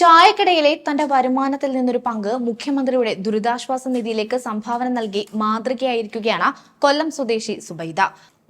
ചായക്കടയിലെ തന്റെ വരുമാനത്തിൽ നിന്നൊരു പങ്ക് മുഖ്യമന്ത്രിയുടെ ദുരിതാശ്വാസ നിധിയിലേക്ക് സംഭാവന നൽകി മാതൃകയായിരിക്കുകയാണ് കൊല്ലം സ്വദേശി സുബൈദ.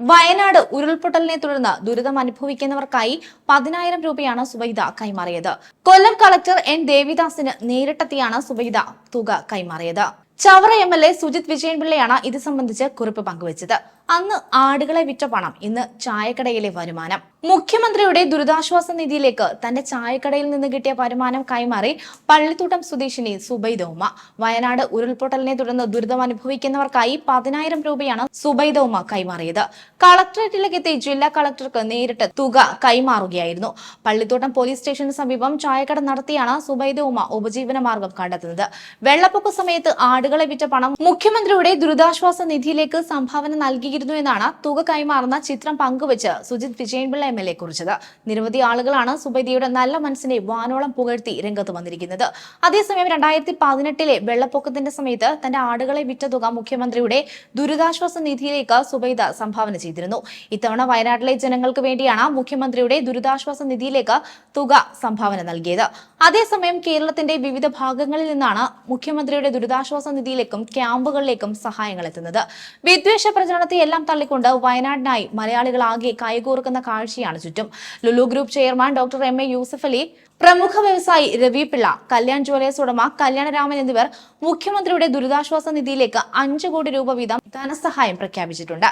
വയനാട് ഉരുൾപൊട്ടലിനെ തുടർന്ന് ദുരിതം അനുഭവിക്കുന്നവർക്കായി പതിനായിരം രൂപയാണ് സുബൈദ കൈമാറിയത്. Kollam collector N. ദേവിദാസിന് നേരിട്ടെത്തിയാണ് സുബൈദ തുക കൈമാറിയത്. Chavara M L A Sujith വിജയൻപിള്ളയാണ് ഇത് സംബന്ധിച്ച് കുറിപ്പ് പങ്കുവച്ചത്. അന്ന് ആടുകളെ വിറ്റ പണം ഇന്ന് ചായക്കടയിലെ വരുമാനം. മുഖ്യമന്ത്രിയുടെ ദുരിതാശ്വാസ നിധിയിലേക്ക് തന്റെ ചായക്കടയിൽ നിന്ന് കിട്ടിയ വരുമാനം കൈമാറി പള്ളിത്തോട്ടം സ്വദേശിനി സുബൈദൗമ. വയനാട് ഉരുൾപൊട്ടലിനെ തുടർന്ന് ദുരിതം അനുഭവിക്കുന്നവർക്കായി പതിനായിരം രൂപയാണ് സുബൈദൗമ കൈമാറിയത്. കളക്ടറേറ്റിലേക്ക് എത്തി ജില്ലാ കളക്ടർക്ക് നേരിട്ട് തുക കൈമാറുകയായിരുന്നു. പള്ളിത്തോട്ടം പോലീസ് സ്റ്റേഷന് സമീപം ചായക്കട നടത്തിയാണ് സുബൈദൗമ ഉപജീവന മാർഗം കണ്ടെത്തുന്നത്. വെള്ളപ്പൊക്ക സമയത്ത് ആടുകളെ വിറ്റ പണം മുഖ്യമന്ത്രിയുടെ ദുരിതാശ്വാസ നിധിയിലേക്ക് സംഭാവന നൽകിയിരുന്നു എന്നാണ് തുക കൈമാറുന്ന ചിത്രം പങ്കുവച്ച് Sujith Vijayanpillai M L A കുറിച്ചത്. നിരവധി ആളുകളാണ് സുബൈദിയുടെ നല്ല മനസ്സിനെ വാനോളം പുകഴ്ത്തി രംഗത്ത് വന്നിരിക്കുന്നത്. അതേസമയം രണ്ടായിരത്തി പതിനെട്ടിലെ വെള്ളപ്പൊക്കത്തിന്റെ സമയത്ത് തന്റെ ആടുകളെ വിറ്റ തുക മുഖ്യമന്ത്രിയുടെ ദുരിതാശ്വാസ നിധിയിലേക്ക് സുബൈദ സംഭാവന ചെയ്തിരുന്നു. ഇത്തവണ വയനാട്ടിലെ ജനങ്ങൾക്ക് വേണ്ടിയാണ് മുഖ്യമന്ത്രിയുടെ ദുരിതാശ്വാസ നിധിയിലേക്ക് തുക സംഭാവന നൽകിയത്. അതേസമയം കേരളത്തിന്റെ വിവിധ ഭാഗങ്ങളിൽ നിന്നാണ് മുഖ്യമന്ത്രിയുടെ ദുരിതാശ്വാസ നിധിയിലേക്കും ക്യാമ്പുകളിലേക്കും സഹായങ്ങൾ എത്തുന്നത്. വിദ്വേഷ പ്രചരണത്തെ എല്ലാം തള്ളിക്കൊണ്ട് വയനാടിനായി മലയാളികൾ ആകെ കൈകോർക്കുന്ന കാഴ്ചയാണ് ചുറ്റും. Lulu group chairman doctor M A Yusuff Ali പ്രമുഖ വ്യവസായി രവി പിള്ള കല്യാൺ ജ്വല്ലേഴ്സ് ഉടമ കല്യാണരാമൻ എന്നിവർ മുഖ്യമന്ത്രിയുടെ ദുരിതാശ്വാസ നിധിയിലേക്ക് അഞ്ചു കോടി രൂപ വീതം ധനസഹായം പ്രഖ്യാപിച്ചിട്ടുണ്ട്.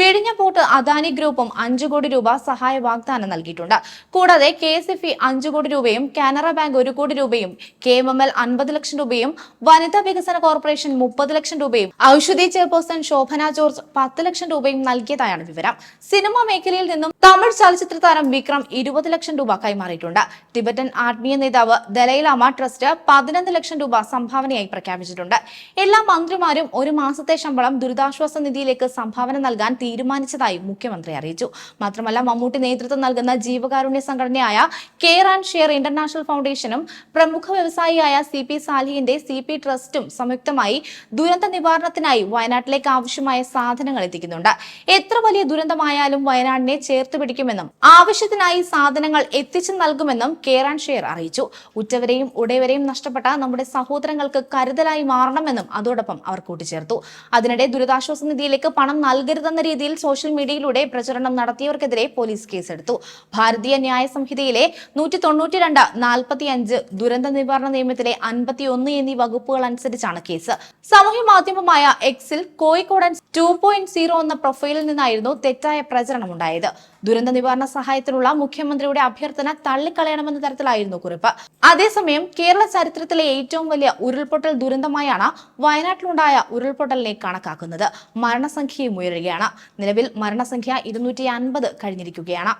വിഴിഞ്ഞ പോർട്ട് അദാനി ഗ്രൂപ്പും അഞ്ചു കോടി രൂപ സഹായ വാഗ്ദാനം നൽകിയിട്ടുണ്ട്. കൂടാതെ കെ എസ് എഫ് ഇ അഞ്ചു കോടി രൂപയും കാനറ ബാങ്ക് ഒരു കോടി രൂപയും കെ എം എം എൽ അൻപത് ലക്ഷം രൂപയും വനിതാ വികസന കോർപ്പറേഷൻ മുപ്പത് ലക്ഷം രൂപയും ഔഷധി ചെയർപേഴ്സൺ ശോഭന ജോർജ് പത്ത് ലക്ഷം രൂപയും നൽകിയതായാണ് വിവരം. സിനിമ മേഖലയിൽ നിന്നും തമിഴ് ചലച്ചിത്ര താരം വിക്രം ഇരുപത് ലക്ഷം രൂപ കൈമാറിയിട്ടുണ്ട്. ടിബറ്റൻ ആത്മീയ നേതാവ് ദലൈലാമ ട്രസ്റ്റ് പതിനൊന്ന് ലക്ഷം രൂപ സംഭാവനയായി പ്രഖ്യാപിച്ചിട്ടുണ്ട്. എല്ലാ മന്ത്രിമാരും ഒരു മാസത്തെ ശമ്പളം ദുരിതാശ്വാസ നിധിയിലേക്ക് സംഭാവന നൽകാൻ തീരുമാനിച്ചതായി മുഖ്യമന്ത്രി അറിയിച്ചു. മാത്രമല്ല മമ്മൂട്ടി നേതൃത്വം നൽകുന്ന ജീവകാരുണ്യ സംഘടനയായ കെയർ ആൻഡ് ഷെയർ ഇന്റർനാഷണൽ ഫൗണ്ടേഷനും പ്രമുഖ വ്യവസായിയായ സി പി സാലിഹിന്റെ സി പി ട്രസ്റ്റും സംയുക്തമായി ദുരന്ത നിവാരണത്തിനായി വയനാട്ടിലേക്ക് ആവശ്യമായ സാധനങ്ങൾ എത്തിക്കുന്നുണ്ട്. എത്ര വലിയ ദുരന്തമായാലും വയനാടിനെ ചേർത്ത് പിടിക്കുമെന്നും ആവശ്യത്തിനായി സാധനങ്ങൾ എത്തിച്ചു നൽകുമെന്നും ആൻഡ് ഷെയർ അറിയിച്ചു. ഉറ്റവരെയും ഉടയവരെയും നഷ്ടപ്പെട്ട നമ്മുടെ സഹോദരങ്ങൾക്ക് കരുതലായി മാറണമെന്നും അതോടൊപ്പം അവർ കൂട്ടിച്ചേർത്തു. അതിനിടെ ദുരിതാശ്വാസ നിധിയിലേക്ക് പണം നൽകരുതെന്ന രീതിയിൽ സോഷ്യൽ മീഡിയയിലൂടെ പ്രചരണം നടത്തിയവർക്കെതിരെ പോലീസ് കേസെടുത്തു. ഭാരതീയ ന്യായ സംഹിതയിലെ നൂറ്റി തൊണ്ണൂറ്റി രണ്ട് നാൽപ്പത്തി അഞ്ച് ദുരന്ത നിവാരണ നിയമത്തിലെ അൻപത്തി ഒന്ന് എന്നീ വകുപ്പുകൾ അനുസരിച്ചാണ് കേസ്. സാമൂഹ്യ മാധ്യമമായ എക്സിൽ കോഴിക്കോടൻ ടു പോയിന്റ് സീറോ എന്ന പ്രൊഫൈലിൽ നിന്നായിരുന്നു തെറ്റായ പ്രചരണം ഉണ്ടായത്. ദുരന്ത നിവാരണ സഹായത്തിനുള്ള മുഖ്യമന്ത്രിയുടെ അഭ്യർത്ഥന തള്ളിക്കളയണമെന്ന തരത്തിലായിരുന്നു കുറിപ്പ്. അതേസമയം കേരള ചരിത്രത്തിലെ ഏറ്റവും വലിയ ഉരുൾപൊട്ടൽ ദുരന്തമായാണ് വയനാട്ടിലുണ്ടായ ഉരുൾപൊട്ടലിനെ കണക്കാക്കുന്നത്. മരണസംഖ്യയും ഉയരുകയാണ്. നിലവിൽ മരണസംഖ്യ ഇരുന്നൂറ്റി അൻപത് കഴിഞ്ഞിരിക്കുകയാണ്.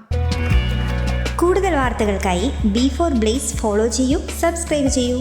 കൂടുതൽ വാർത്തകൾക്കായി ബി ഫോർ ബ്ലേസ് ഫോളോ ചെയ്യൂ സബ്സ്ക്രൈബ് ചെയ്യൂ.